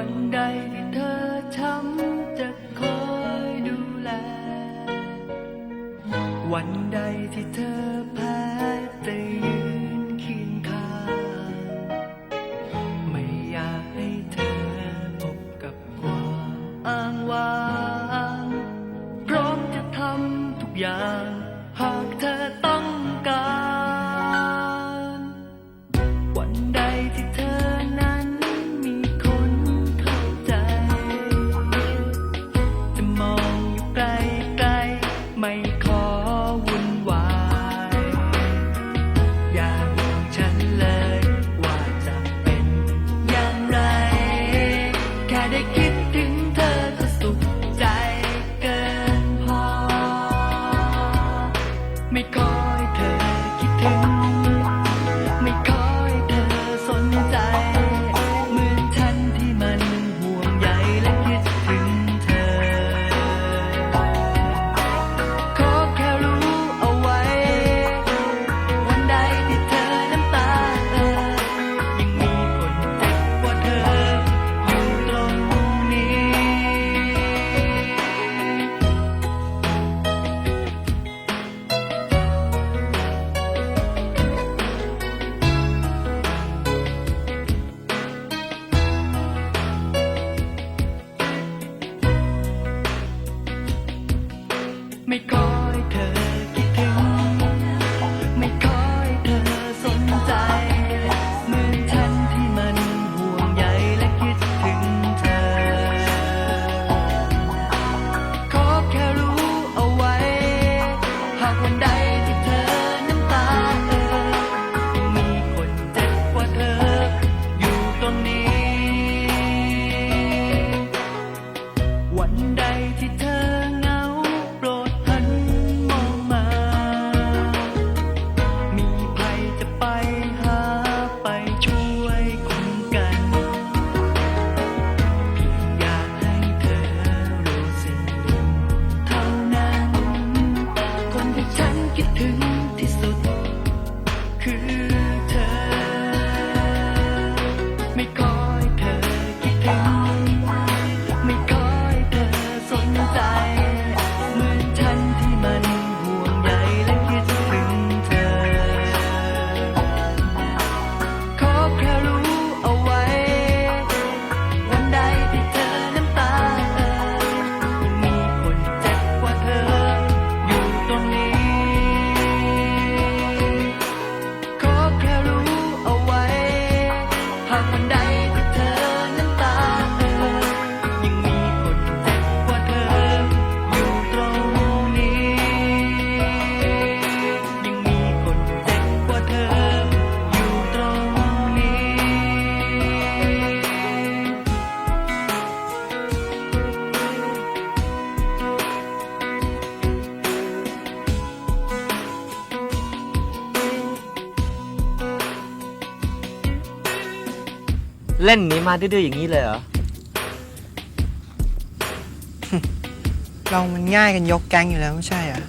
วันใดที่เธอช้ำจะคอยดูแล วันใดที่เธอ Thank you. วันใดที่เธอเหงาโปรดหันมองมา มีใครจะไปหาไปช่วยคุมกันเพียงอยากให้เธอรู้สิเท่านั้น คนที่ฉันคิดถึงที่สุด คือ เล่นนี้มาดื้อๆอย่างนี้เลยเหรอ เรามันง่ายกันยกแก๊งอยู่แล้วไม่ใช่เหรอ